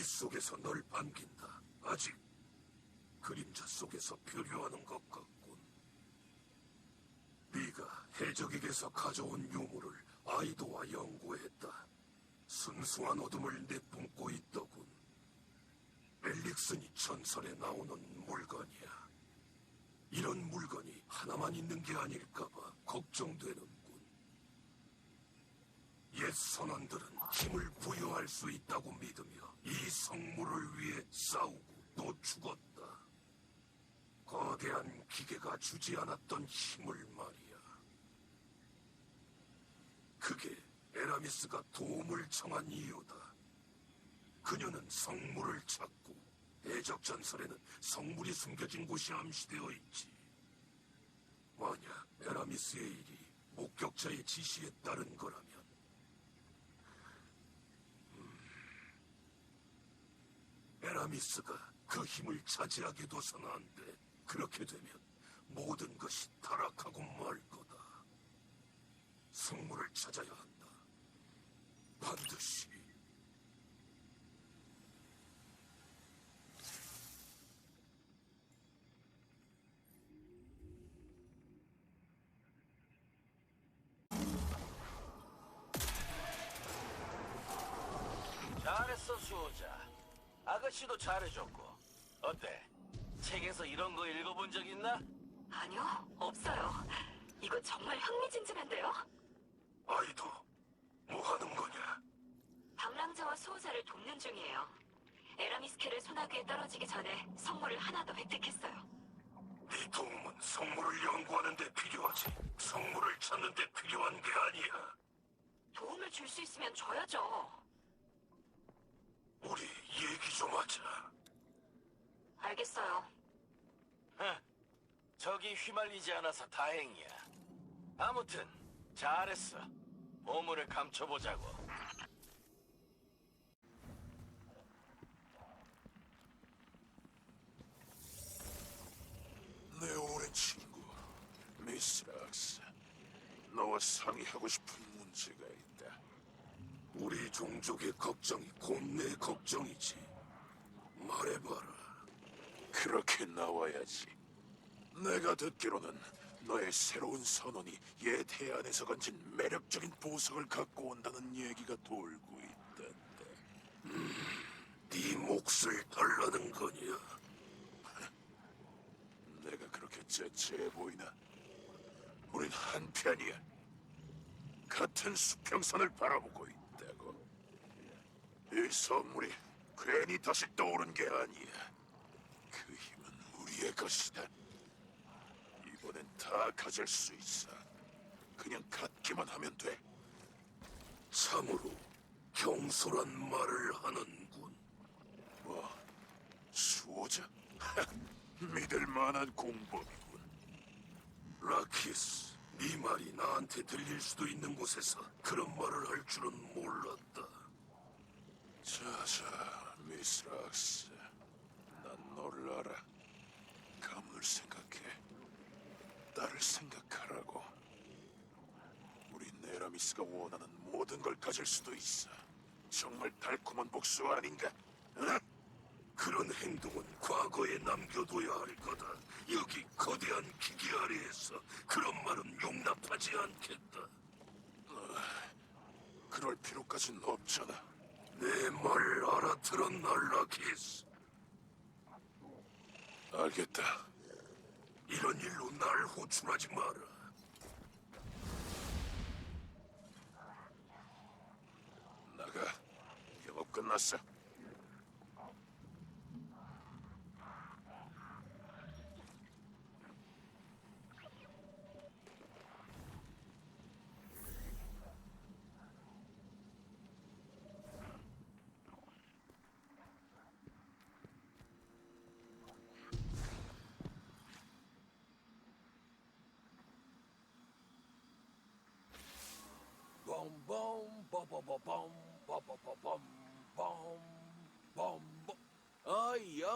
빛 속에서 널 반긴다. 아직 그림자 속에서 표류하는 것 같군. 네가 해적에게서 가져온 유물을 아이도와 연구했다. 순수한 어둠을 내뿜고 있더군. 엘릭슨이 전설에 나오는 물건이야. 이런 물건이 하나만 있는 게 아닐까봐 걱정되는군. 옛 선원들은 힘을 부여할 수 있다고 믿으며 이 성물을 위해 싸우고 또 죽었다. 거대한 기계가 주지 않았던 힘을 말이야. 그게 에라미스가 도움을 청한 이유다. 그녀는 성물을 찾고 대적 전설에는 성물이 숨겨진 곳이 암시되어 있지. 만약 에라미스의 일이 목격자의 지시에 따른 거라면 에라미스가 그 힘을 차지하게 둬서는 안 돼. 그렇게 되면 모든 것이 타락하고 말 거다. 성물을 찾아야 한다. 반드시. 잘했어 수호자 아가씨도 잘해줬고 어때? 책에서 이런 거 읽어본 적 있나? 아니요, 없어요. 이거 정말 흥미진진한데요? 아이도 뭐 하는 거냐? 방랑자와 수호자를 돕는 중이에요. 에라미스케를 소나기에 떨어지기 전에 선물을 하나 더 획득했어요. 네 도움은 성물을 연구하는 데 필요하지. 성물을 찾는 데 필요한 게 아니야. 도움을 줄 수 있으면 줘야죠. 우리 얘기 좀 하자. 알겠어요. 흥, 저기 휘말리지 않아서 다행이야. 아무튼 잘했어. 보물을 감춰보자고. 내 오랜 친구 미스 락스 너와 상의하고 싶은 문제가 있다 우리 종족의 걱정이 곧 내 걱정이지 말해봐라 그렇게 나와야지 내가 듣기로는 너의 새로운 선원이 옛 해안에서 건진 매력적인 보석을 갖고 온다는 얘기가 돌고 있단다 음, 네 몫을 달라는 거냐 내가 그렇게 째째해 보이나? 우린 한편이야. 같은 수평선을 바라보고 있다고. 이 선물이 괜히 다시 떠오른 게 아니야. 그 힘은 우리의 것이다. 이번엔 다 가질 수 있어. 그냥 갖기만 하면 돼. 참으로 경솔한 말을 하는군. 뭐, 수호자? 믿을 만한 공범이군. 라키스, 네 말이 나한테 들릴 수도 있는 곳에서 그런 말을 할 줄은 몰랐다. 자자, 미스락스. 난 너를 알아. 가문을 생각해. 나를 생각하라고. 우리 네라미스가 원하는 모든 걸 가질 수도 있어. 정말 달콤한 복수 아닌가? 응? 그런 행동은 과거에 남겨둬야 할 거다. 여기 거대한 기기 아래에서 그런 말은 용납하지 않겠다. 그럴 필요까진 없잖아. 내말 알아들었나, 라키스? 알겠다. 이런 일로 날 호출하지 마라. 나가. 영업 끝났어.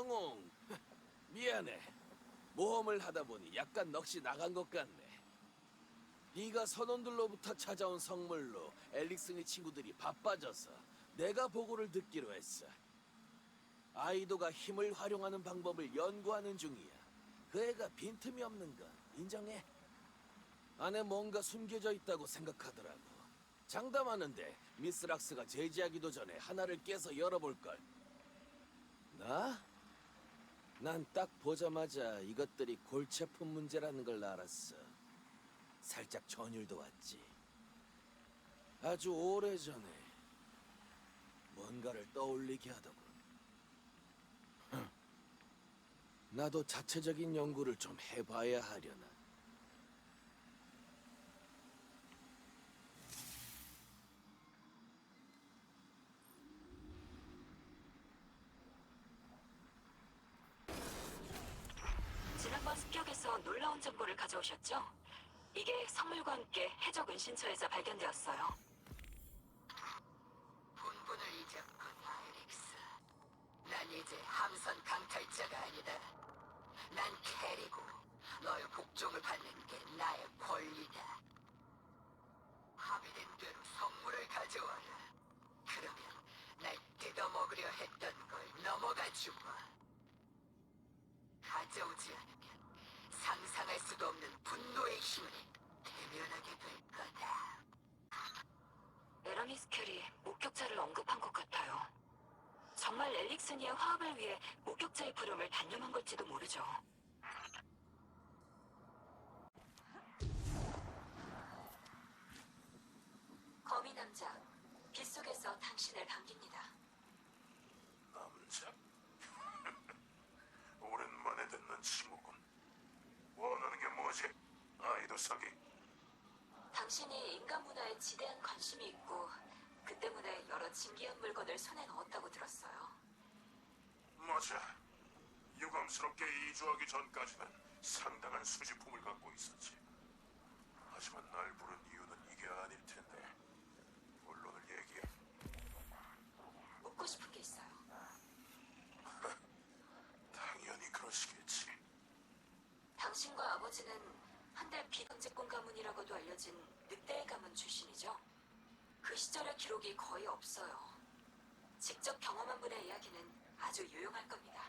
영웅 미안해 모험을 하다 보니 약간 넋이 나간 것 같네 네가 선원들로부터 찾아온 성물로 엘릭슨의 친구들이 바빠져서 내가 보고를 듣기로 했어 아이도가 힘을 활용하는 방법을 연구하는 중이야. 그 애가 빈틈이 없는 건 인정해. 안에 뭔가 숨겨져 있다고 생각하더라고. 장담하는데 미스 락스가 제지하기도 전에 하나를 깨서 열어볼걸. 나? 난 딱 보자마자 이것들이 아픈 문제라는 걸 알았어. 살짝 전율도 왔지. 아주 오래전에 뭔가를 떠올리게 하더군. 흠. 나도 자체적인 연구를 좀 해봐야 하려나. 지난번 놀라운 정보를 가져오셨죠? 이게 성물과 함께 해적 은신처에서 발견되었어요. 본분을 잊었군, 아이릭스. 난 이제 함선 강탈자가 아니다. 난 캐리고 너의 복종을 받는 게 나의 권리다. 합의된 대로 성물을 가져와라. 그러면 날 뜯어먹으려 했던 걸 넘어가 주마. 가져오지 않으면 상상할 수도 없는 분노의 힘을 대면하게 될 거다. 에라미스 켈이 목격자를 언급한 것 같아요. 정말 엘릭슨이의 화합을 위해 목격자의 부름을 단념한 걸지도 모르죠. 거미 남자, 빗속에서 당신을 반깁니다. 남자? 오랜만에 듣는 친구군. 원하는 게 뭐지? 사기. 당신이 인간 문화에 지대한 관심이 있고 그 때문에 여러 진기한 물건을 손에 넣었다고 들었어요. 맞아. 유감스럽게 이주하기 전까지는 상당한 수집품을 갖고 있었지. 하지만 날 부른 이유는 이게 아닐 텐데. 본론을 얘기해. 묻고 싶은 게 있어요. 당연히 그러시겠지. 당신과 아버지는 한달 비경제권 가문이라고도 알려진 늑대의 가문 출신이죠. 그 시절의 기록이 거의 없어요. 직접 경험한 분의 이야기는 아주 유용할 겁니다.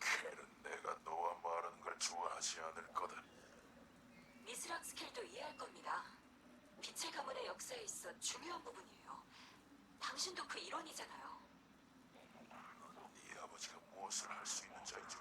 켈은 내가 너와 말하는 걸 좋아하지 않을 거다. 미스락 스킬도 이해할 겁니다. 빛의 가문의 역사에 있어 중요한 부분이에요. 당신도 그 일원이잖아요. 네 아버지가 무엇을 할 수 있는 자인지